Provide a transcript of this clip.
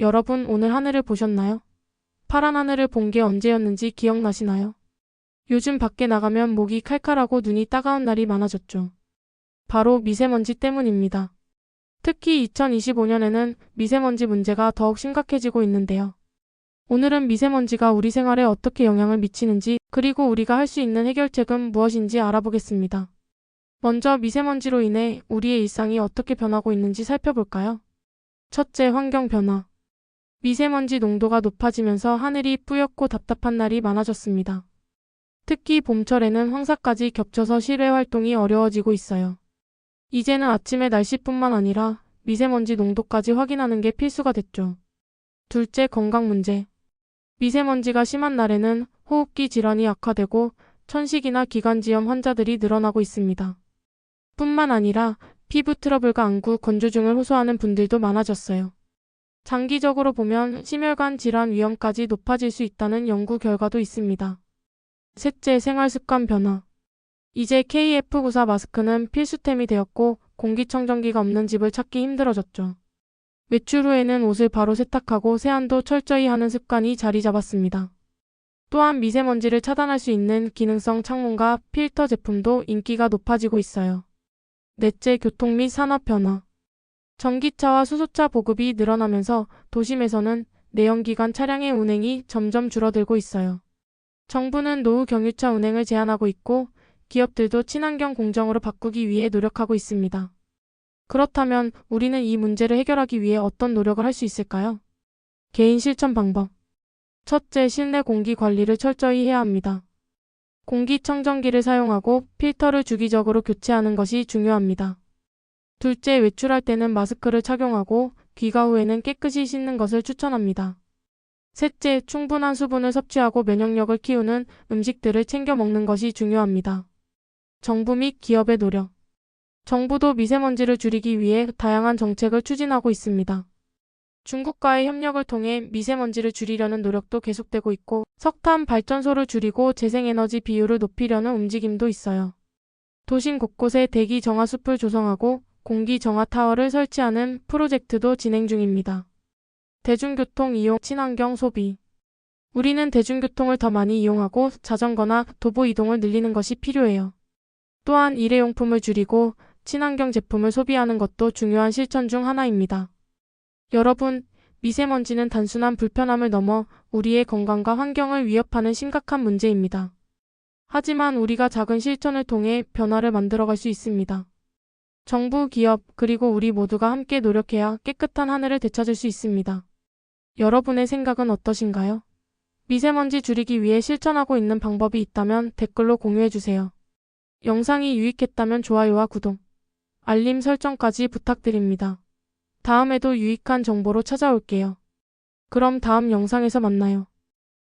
여러분 오늘 하늘을 보셨나요? 파란 하늘을 본 게 언제였는지 기억나시나요? 요즘 밖에 나가면 목이 칼칼하고 눈이 따가운 날이 많아졌죠. 바로 미세먼지 때문입니다. 특히 2025년에는 미세먼지 문제가 더욱 심각해지고 있는데요. 오늘은 미세먼지가 우리 생활에 어떻게 영향을 미치는지 그리고 우리가 할 수 있는 해결책은 무엇인지 알아보겠습니다. 먼저 미세먼지로 인해 우리의 일상이 어떻게 변하고 있는지 살펴볼까요? 첫째, 환경 변화. 미세먼지 농도가 높아지면서 하늘이 뿌옇고 답답한 날이 많아졌습니다. 특히 봄철에는 황사까지 겹쳐서 실외 활동이 어려워지고 있어요. 이제는 아침에 날씨뿐만 아니라 미세먼지 농도까지 확인하는 게 필수가 됐죠. 둘째, 건강 문제. 미세먼지가 심한 날에는 호흡기 질환이 악화되고 천식이나 기관지염 환자들이 늘어나고 있습니다. 뿐만 아니라 피부 트러블과 안구, 건조증을 호소하는 분들도 많아졌어요. 장기적으로 보면 심혈관 질환 위험까지 높아질 수 있다는 연구 결과도 있습니다. 셋째, 생활습관 변화. 이제 KF94 마스크는 필수템이 되었고 공기청정기가 없는 집을 찾기 힘들어졌죠. 외출 후에는 옷을 바로 세탁하고 세안도 철저히 하는 습관이 자리 잡았습니다. 또한 미세먼지를 차단할 수 있는 기능성 창문과 필터 제품도 인기가 높아지고 있어요. 넷째, 교통 및 산업 변화. 전기차와 수소차 보급이 늘어나면서 도심에서는 내연기관 차량의 운행이 점점 줄어들고 있어요. 정부는 노후 경유차 운행을 제한하고 있고 기업들도 친환경 공정으로 바꾸기 위해 노력하고 있습니다. 그렇다면 우리는 이 문제를 해결하기 위해 어떤 노력을 할 수 있을까요? 개인 실천 방법. 첫째, 실내 공기 관리를 철저히 해야 합니다. 공기청정기를 사용하고 필터를 주기적으로 교체하는 것이 중요합니다. 둘째, 외출할 때는 마스크를 착용하고 귀가 후에는 깨끗이 씻는 것을 추천합니다. 셋째, 충분한 수분을 섭취하고 면역력을 키우는 음식들을 챙겨 먹는 것이 중요합니다. 정부 및 기업의 노력. 정부도 미세먼지를 줄이기 위해 다양한 정책을 추진하고 있습니다. 중국과의 협력을 통해 미세먼지를 줄이려는 노력도 계속되고 있고 석탄 발전소를 줄이고 재생에너지 비율을 높이려는 움직임도 있어요. 도심 곳곳에 대기 정화 숲을 조성하고 공기 정화 타워를 설치하는 프로젝트도 진행 중입니다. 대중교통 이용 친환경 소비. 우리는 대중교통을 더 많이 이용하고 자전거나 도보 이동을 늘리는 것이 필요해요. 또한 일회용품을 줄이고 친환경 제품을 소비하는 것도 중요한 실천 중 하나입니다. 여러분, 미세먼지는 단순한 불편함을 넘어 우리의 건강과 환경을 위협하는 심각한 문제입니다. 하지만 우리가 작은 실천을 통해 변화를 만들어갈 수 있습니다. 정부, 기업, 그리고 우리 모두가 함께 노력해야 깨끗한 하늘을 되찾을 수 있습니다. 여러분의 생각은 어떠신가요? 미세먼지 줄이기 위해 실천하고 있는 방법이 있다면 댓글로 공유해주세요. 영상이 유익했다면 좋아요와 구독, 알림 설정까지 부탁드립니다. 다음에도 유익한 정보로 찾아올게요. 그럼 다음 영상에서 만나요.